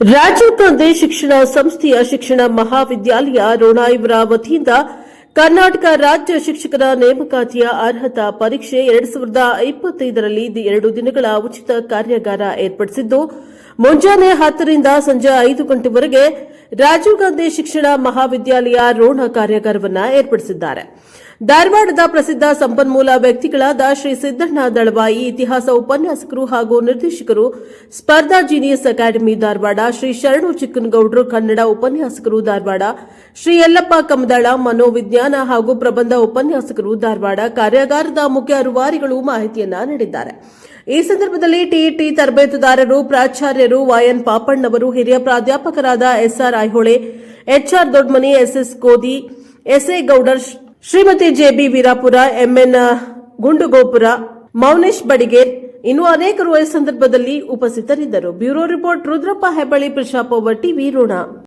ರಾಜೀವ್ ಗಾಂಧಿ ಶಿಕ್ಷಣ ಸಂಸ್ಥೆಯ ಶಿಕ್ಷಣ ಮಹಾವಿದ್ಯಾಲಯ ರೋಣ ಇವರ ವತಿಯಿಂದ ಕರ್ನಾಟಕ ರಾಜ್ಯ ಶಿಕ್ಷಕರ ನೇಮಕಾತಿಯ ಅರ್ಹತಾ ಪರೀಕ್ಷೆ ಎರಡ್ ಸಾವಿರದ ಇಪ್ಪತ್ತೈದರಲ್ಲಿ ಎರಡು ದಿನಗಳ ಉಚಿತ ಕಾರ್ಯಾಗಾರ ಏರ್ಪಡಿಸಿದ್ದು, ಮುಂಜಾನೆ ಹತ್ತರಿಂದ ಸಂಜೆ ಐದು ಗಂಟೆವರೆಗೆ ರಾಜೀವ್ ಗಾಂಧಿ ಶಿಕ್ಷಣ ಮಹಾವಿದ್ಯಾಲಯ ರೋಣ ಕಾರ್ಯಾಗಾರವನ್ನು ಏರ್ಪಡಿಸಿದ್ದಾರೆ. ಧಾರವಾಡದ ಪ್ರಸಿದ್ಧ ಸಂಪನ್ಮೂಲ ವ್ಯಕ್ತಿಗಳಾದ ಶ್ರೀ ಸಿದ್ದಣ್ಣ ದಳವಾಯಿ, ಇತಿಹಾಸ ಉಪನ್ಯಾಸಕರು ಹಾಗೂ ನಿರ್ದೇಶಕರು, ಸ್ಪರ್ಧಾ ಜೀನಿಯಸ್ ಅಕಾಡೆಮಿ ಧಾರವಾಡ, ಶ್ರೀ ಶರಣು ಚಿಕ್ಕನಗೌಡರು ಕನ್ನಡ ಉಪನ್ಯಾಸಕರು ಧಾರವಾಡ, ಶ್ರೀ ಯಲ್ಲಪ್ಪ ಕಮದಾಳ ಮನೋವಿಜ್ಞಾನ ಹಾಗೂ ಪ್ರಬಂಧ ಉಪನ್ಯಾಸಕರು ಧಾರವಾಡ ಕಾರ್ಯಾಗಾರದ ಮುಖ್ಯ ಅರುವಾರಿಗಳು ಮಾಹಿತಿಯನ್ನ ನೀಡಿದ್ದಾರೆ. ಈ ಸಂದರ್ಭದಲ್ಲಿ ಟಿಇಟಿ ತರಬೇತುದಾರರು, ಪ್ರಾಚಾರ್ಯರು, ವಾಯನ್ ಪಾಪಣ್ಣವರು, ಹಿರಿಯ ಪ್ರಾಧ್ಯಾಪಕರಾದ SR Aihole HR Dodmani, SS Kodi, SA Gowdar Shrimati JB Veerapura, MN Gundugopura, Mounesh Badiger ಇನ್ನು ಅನೇಕರು ಈ ಸಂದರ್ಭದಲ್ಲಿ ಉಪಸ್ಥಿತರಿದ್ದರು. ಬ್ಯೂರೋ ರಿಪೋರ್ಟ್ ರುದ್ರಪ್ಪ ಹೆಬ್ಬಳ್ಳಿ, ಪ್ರಶಾಪ್ ಟಿವಿ ಋಣ